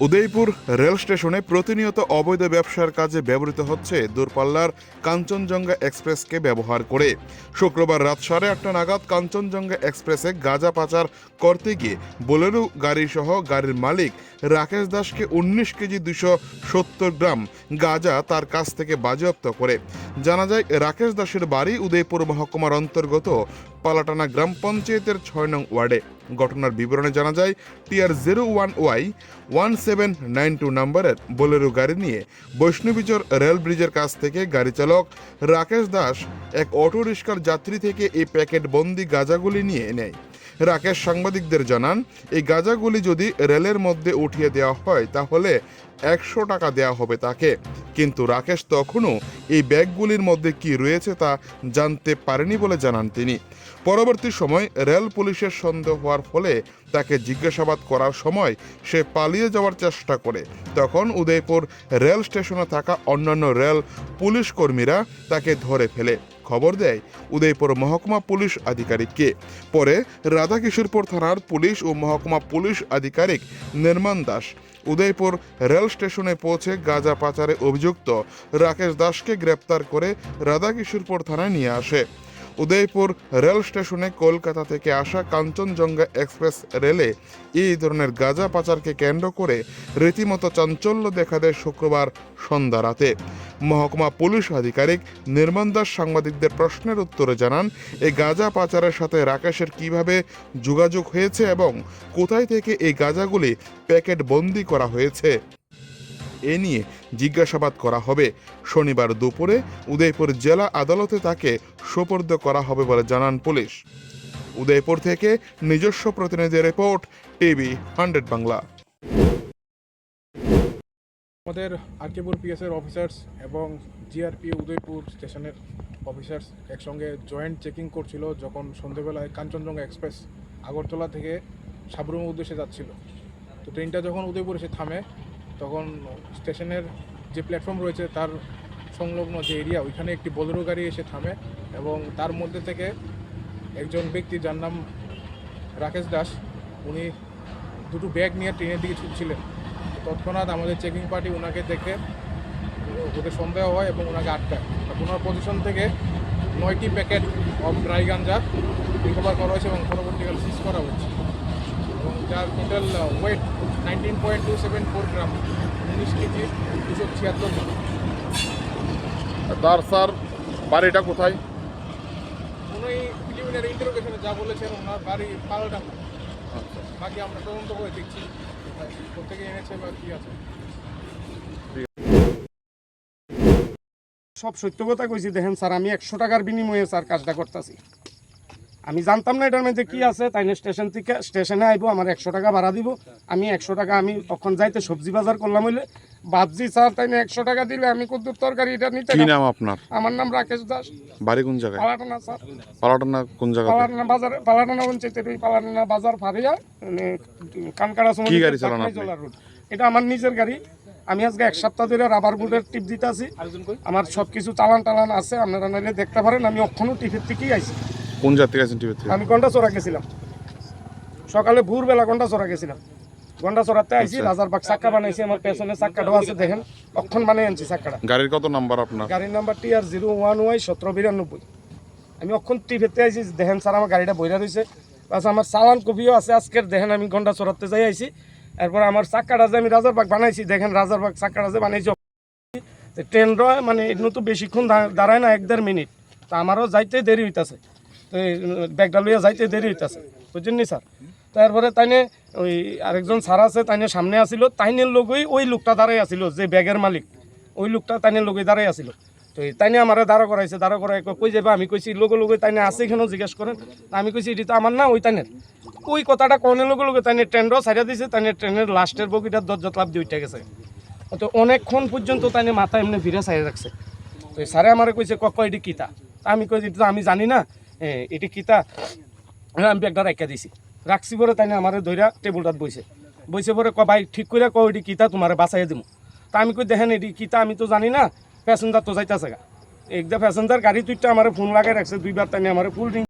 Udaipur rail স্টেশনে প্রতিনিয়ত অবৈধ ব্যবসার কাজে ব্যবহৃত হচ্ছে দূরপাল্লার কাঞ্চনজঙ্ঘা এক্সপ্রেসকে ব্যবহার করে। শুক্রবার রাত সাড়ে আটটা নাগাদ কাঞ্চনজঙ্ঘা এক্সপ্রেসে গাঁজা পাচার করতে গিয়ে বোলেরো গাড়ি সহ গাড়ির মালিক রাকেশ দাসকে উনিশ কেজি দুশো সত্তর গ্রাম গাঁজা তার কাছ থেকে বাজেয়াপ্ত করে। জানা যায়, রাকেশ দাসের বাড়ি উদয়পুর মহকুমার অন্তর্গত পালাটানা গ্রাম পঞ্চায়েতের ছয় নং ওয়ার্ডে। ঘটনার বিবরণে জানা যায়, TR zero one Y one seven nine two নাম্বারের বোলেরো গাড়ি নিয়ে বৈষ্ণবীচর রেল ব্রিজের কাছ থেকে গাড়ি চালক রাকেশ দাস এক অটো রিক্সার যাত্রী থেকে এই প্যাকেট বন্দি গাঁজাগুলি নিয়ে নেয়। রাকেশ সাংবাদিকদের জানান, এই গাঁজাগুলি যদি রেলের মধ্যে উঠিয়ে দেওয়া হয়, তাহলে একশো টাকা দেওয়া হবে তাকে। কিন্তু রাকেশ তখনও এই ব্যাগগুলির মধ্যে কি রয়েছে তা জানতে পারেনি বলে জানান তিনি। পরবর্তী সময় রেল পুলিশের সন্দেহ হওয়ার ফলে তাকে জিজ্ঞাসাবাদ করার সময় সে পালিয়ে যাওয়ার চেষ্টা করে। তখন উদয়পুর রেল স্টেশনে থাকা অন্যান্য রেল পুলিশ কর্মীরা তাকে ধরে ফেলে। খবর দেয় উদয়পুর মহকুমা পুলিশ আধিকারিককে। পরে রাধাকিশোরপুর থানার পুলিশ ও মহকুমা পুলিশ আধিকারিক নির্মাণ দাস উদয়পুর রেল স্টেশনে পৌঁছে গাঁজা পাচারে অভিযুক্ত রাকেশ দাসকে গ্রেপ্তার করে রাধাকিশোরপুর থানায় নিয়ে আসে। উদয়পুর রেল স্টেশনে কলকাতা থেকে আসা কাঞ্চনজঙ্ঘা এক্সপ্রেস রেলে এই ধরনের গাঁজা পাচারকে কেন্দ্র করে রীতিমতো চাঞ্চল্য দেখা দেয় শুক্রবার সন্ধ্যা রাতে। মহকুমা পুলিশ আধিকারিক নির্মাণ দাস সাংবাদিকদের প্রশ্নের উত্তরে জানান, এই গাঁজা পাচারের সাথে রাকেশের কীভাবে যোগাযোগ হয়েছে এবং কোথায় থেকে এই গাঁজাগুলি প্যাকেট বন্দি করা হয়েছে, এ নিয়ে জিজ্ঞাসাবাদ করা হবে। শনিবার দুপুরে উদয়পুর জেলা আদালতে তাকে সোপর্দ করা হবে বলে জানান পুলিশ। উদয়পুর থেকে নিজস্ব প্রতিনিধি রিপোর্ট, টিভি হান্ড্রেড বাংলা। আমাদের আরকেপুর পিএসের অফিসার্স এবং জিআরপি উদয়পুর স্টেশনের অফিসার্স একসঙ্গে জয়েন্ট চেকিং করছিল যখন সন্ধেবেলায় কাঞ্চনজঙ্ঘা এক্সপ্রেস আগরতলা থেকে সাবরুমের উদ্দেশ্যে যাচ্ছিল। তো ট্রেনটা যখন উদয়পুর এসে থামে, তখন স্টেশনের যে প্ল্যাটফর্ম রয়েছে তার সংলগ্ন যে এরিয়া ওইখানে একটি বোলেরো গাড়ি এসে থামে এবং তার মধ্যে থেকে একজন ব্যক্তি যার নাম রাকেশ দাস, উনি দুটো ব্যাগ নিয়ে ট্রেনের দিকে ছুটছিলেন। তৎক্ষণাৎ আমাদের চেকিং পার্টি ওনাকে দেখে ওদের সন্দেহ হয় এবং ওনাকে আটকায়। আর ওনার পজিশন থেকে নয়টি packet of dry ganja recover করা হয়েছে এবং পরবর্তীকালে সিজ করা হয়েছে। এবং যার total weight nineteen point two seven four gram উনিশ কেজি দুশো ছিয়াত্তর গ্রাম তার স্যার বাড়িটা কোথায়? উনি প্রিলিমিনারি ইন্টারোগেশনে যা বলেছেন ওনার বাড়ি পাল্টান বাকি আমরা তদন্ত করে দেখছি কোথেকে এনেছে বা কী আছে। সব সত্য কথা কইছি দেখেন স্যার, আমি একশো টাকার বিনিময়ে স্যার কাজটা করতেছি। আমি জানতাম না এটার মধ্যে কি আছে তাই না স্টেশন থেকে স্টেশনে আইব আমার একশো টাকা ভাড়া দিব। আমি একশো টাকা আমি তখন যাইতে সবজি বাজার করলাম হইলে। ভাবছি স্যার তাই না একশো টাকা দিলে আমি কত তরকারি এটা নিতে কি নাম আপনার? আমার নাম রাকেশ দাস। বাড়ি কোন জায়গায়? পালাটানা স্যার। পালাটানা কোন জায়গায় পালাটানা বাজার পালাটানা পঞ্চায়েতের ওই পালাটানা বাজার ফারিয়া মানে কানকাড়া সময় কি গাড়ি চালান আপনি? এটা আমার নিজের গাড়ি। আমি আজকে এক সপ্তাহ ধরে রাবার বুটের টিপ দিতে আছি আমার সব কিছু চালান টালান আছে আপনারা নাইলে দেখতে পারেন আমি অক্ষণ টিপের থেকেই আইছি। কোন জাতি আছেন টিভি থেকে? আমি ঘণ্টা চড়া গেছিলাম। সকালে ভোরবেলা ঘণ্টা চড়া গেছিলাম। ঘণ্টা চড়াতে আইছি আচ্ছা। রাজার বাগ চাক্কা বানাইছি আমার পেছনে চাক্কাটাও আছে দেখেন। অক্ষণ বানাই আনছি চাক্কাটা। গাড়ির কত নাম্বার আপনার? গাড়ির number T R zero one Y সতেরো বিরানব্বই। আমি অক্ষণ টিপেতে আইছি দেখেন স্যার আমার গাড়িটা বইরা রয়েছে প্লাস আমার চালান কপিও আছে আজকের দেখেন আমি ঘণ্টা চড়াতে যাই আইছি। এরপর আমার চাক্কাটা যে আমি রাজার বাগ বানাইছি দেখেন রাজার বাগ চাক্কাটা যে বানাইছি। তো ট্রেন রয় মানে এগুলো তো বেশিক্ষণ দাঁড়ায় না এক দেড় মিনিট। তা আমারও যাইতে দেরি হইতাছে। এই ব্যাগটা লইয়া যাইতে দেরি হইতাছে, বুঝছেন স্যার? তারপরে তাইনে ওই আরেকজন স্যার আছে, তাইনে সামনে আসিল, তাইনের লগই ওই লোকটা দাঁড়াই আসিল, যে ব্যাগের মালিক। ওই লোকটা তাইনের লগই দাঁড়াই আসিল। তো তাইনে আমার দাঁড়া করাইছে, দাঁড়া করাই কই- যাবে আমি কইছি লোক লোকে তাইনে আছে এখানেও জিজ্ঞেস করেন। আমি কইছি, এটি তো আমার না, ওই তাইনের। ওই কথাটা কনের লোকে লোকে তাইনে ট্রেনটাও ছাড়িয়ে দিছে তাইনে ট্রেনের লাস্টের বগিটার দরজা লাভ দিয়ে উঠে গেছে। তো অনেকক্ষণ পর্যন্ত তাইনে মাথা এমনি ভিড়ে সাইড রাখছে। তো স্যারে আমার কইছে কক এটি কিতা আমি কই, "এটা আমি জানি না। এটি কিতা আমি ব্যাগটা রাখা দিছি। রাখছি পরে তাইনে আমার ধৈরা টেবুলটাত বইছে বইছে পরে ক ভাই, ঠিক করে ক এটি কিতা তোমার বাঁচাই দিব তা আমি কই দেখেন এটি কিতা আমি তো জানি না। প্যাসেঞ্জার তো যাইতাছে গা একদা প্যাসেঞ্জার গাড়ি তুইটা আমার ফোন লাগাই রাখছে দুইবার তাইনে আমার ফুল